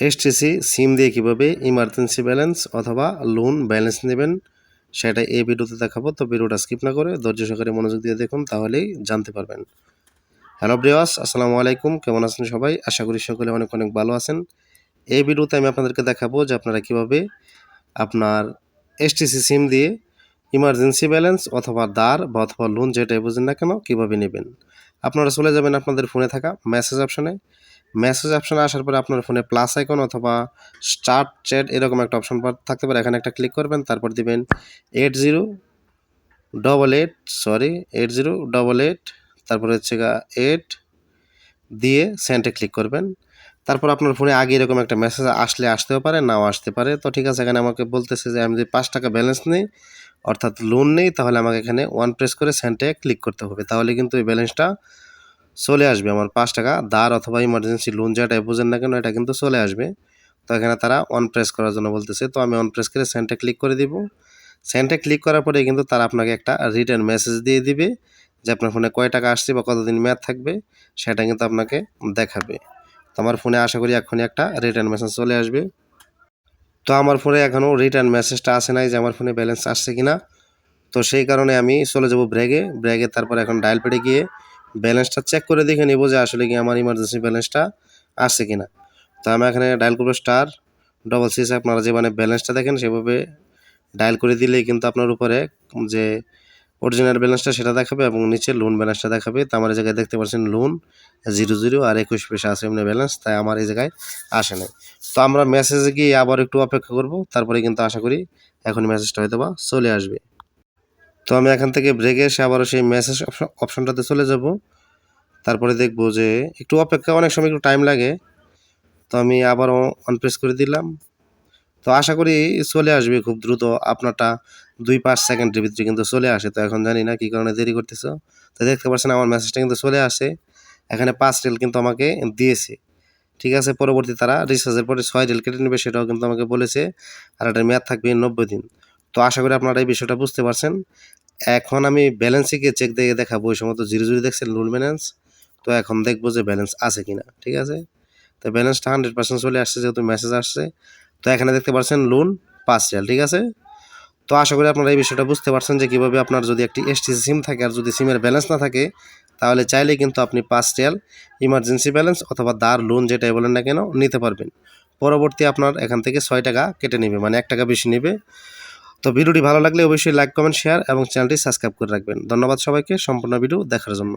STC SIM দিয়ে কীভাবে emergency balance অথবা লোন ব্যালেন্স নেবেন, সেটা এই ভিডিওতে দেখাবো। তো ভিডিওটা স্কিপ না করে ধৈর্য সহকারে মনোযোগ দিয়ে দেখুন, তাহলেই জানতে পারবেন। হ্যালো ব্রিয়াস আসসালামু আলাইকুম। কেমন আছেন সবাই? আশা করি সকলে অনেক অনেক ভালো আছেন। এই ভিডিওতে আমি আপনাদেরকে দেখাবো যে আপনারা কীভাবে আপনার এসটিসি সিম দিয়ে ইমার্জেন্সি ব্যালেন্স অথবা দার বা অথবা লোন যেটাই বুঝেন না কেন, কীভাবে নেবেন। আপনারা চলে যাবেন আপনাদের ফোনে থাকা মেসেজ অপশনে মেসেজ অপশনে আসার পরে আপনার ফোনে প্লাস আইকন অথবা স্টার্ট চ্যাট এরকম একটা অপশন থাকতে পারে। এখানে একটা ক্লিক করবেন, তারপর দিবেন eight zero double eight sorry eight zero double eight তারপরে হচ্ছে এইট দিয়ে সেন্টে ক্লিক করবেন। তারপর আপনার ফোনে আগে এরকম একটা মেসেজ আসলে আসতেও পারে, নাও আসতে পারে। তো ঠিক আছে, এখানে আমাকে বলতেছে যে আমি যদি পাঁচ টাকা ব্যালেন্স নেই, অর্থাৎ লোন নেই, তাহলে আমাকে এখানে ওয়ান প্রেস করে সেন্টে ক্লিক করতে হবে। তাহলে কিন্তু এই ব্যালেন্সটা চলে আসবে আমার পাঁচ টাকা। দার অথবা ইমার্জেন্সি লোন যেটাই বোঝেন না কেন, এটা কিন্তু চলে আসবে। তো এখানে তারা অন প্রেস করার জন্য বলতেছে। তো আমি অন প্রেস করে সেন্টে ক্লিক করে দিব। সেন্টে ক্লিক করার পরে কিন্তু তারা আপনাকে একটা রিটার্ন মেসেজ দিয়ে দিবে যে আপনার ফোনে কয় টাকা আসছে বা কতদিন মেয়াদ থাকবে, সেটা কিন্তু আপনাকে দেখাবে। তো আমার ফোনে আশা করি এখনই একটা রিটার্ন মেসেজ চলে আসবে। তো আমার ফোনে এখনও রিটার্ন মেসেজটা আসে নাই যে আমার ফোনে ব্যালেন্স আসছে কিনা। তো সেই কারণে আমি চলে যাব ব্র্যাগে ব্র্যাগে তারপর এখন ডায়াল পেডে গিয়ে ব্যালেন্সটা চেক করে দেখে নেব যে আসলে কি আমার ইমার্জেন্সি ব্যালেন্সটা আসছে কিনা। তো আমি এখানে ডায়াল করব স্টার ডবল সিক্স আপনারা যে মানে ব্যালেন্সটা দেখেন সেভাবে ডায়াল করে দিলেই কিন্তু আপনার উপরে যে অরিজিনাল ব্যালেন্সটা সেটা দেখাবে এবং নিচে লোন ব্যালেন্সটা দেখাবে। তো আমার এই জায়গায় দেখতে পাচ্ছেন লোন জিরো জিরো আর একুশ পয়সা আছে এমনি ব্যালেন্স, তাই আমার এই জায়গায় আসে নাই। তো আমরা মেসেজে গিয়ে আবার একটু অপেক্ষা করব, তারপরে কিন্তু আশা করি এখন মেসেজটা হয়তো বা চলে আসবে। তো আমি এখান থেকে ব্রেকে এসে আবারও সেই মেসেজ অপশনটাতে চলে যাব। তারপরে দেখব যে একটু অপেক্ষা, অনেক সময় একটু টাইম লাগে। তো আমি আবারও অন প্রেস করে দিলাম। তো আশা করি চলে আসবে খুব দ্রুত। আপনারটা দুই পাঁচ সেকেন্ডের ভিতরে কিন্তু চলে আসে। তো এখন জানি না কী কারণে দেরি করতেছ। তো দেখতে পাচ্ছেন আমার মেসেজটা কিন্তু চলে আসে। এখানে পাঁচ রেল কিন্তু আমাকে দিয়েছে। ঠিক আছে, পরবর্তী তারা রিচার্জের পরে ছয় রেল কেটে নেবে সেটাও কিন্তু আমাকে বলেছে। আর এটার মেয়াদ থাকবে নব্বই দিন। তো আশা করি আপনারা এই বিষয়টা বুঝতে পারছেন। এখন আমি ব্যালেন্সে গিয়ে চেক দিয়ে দেখাবো, ওই সময় তো জিরো জিরো দেখছেন লোন ব্যালেন্স তো এখন দেখব যে ব্যালেন্স আছে কিনা, ঠিক আছে? তো ব্যালেন্সটা হান্ড্রেড পার্সেন্ট চলে আসছে, যেহেতু মেসেজ আসছে, তো এখানে দেখতে পাচ্ছেন লোন পাঁচ রিয়াল ঠিক আছে? তো আশা করি আপনারা এই বিষয়টা বুঝতে পারছেন যে কীভাবে আপনার যদি একটি এসটিসি সিম থাকে আর যদি সিমের ব্যালেন্স না থাকে, তাহলে চাইলে কিন্তু আপনি পাঁচ রিয়াল ইমার্জেন্সি ব্যালেন্স অথবা দার লোন যেটাই বলেন না কেন, নিতে পারবেন। পরবর্তী আপনার এখান থেকে ছয় টাকা কেটে নেবে মানে এক টাকা বেশি নেবে। তো ভিডিওটি ভালো লাগলে অবশ্যই লাইক কমেন্ট শেয়ার এবং চ্যানেলটি সাবস্ক্রাইব করে রাখবেন। ধন্যবাদ সবাইকে। সম্পূর্ণ ভিডিও দেখার জন্য।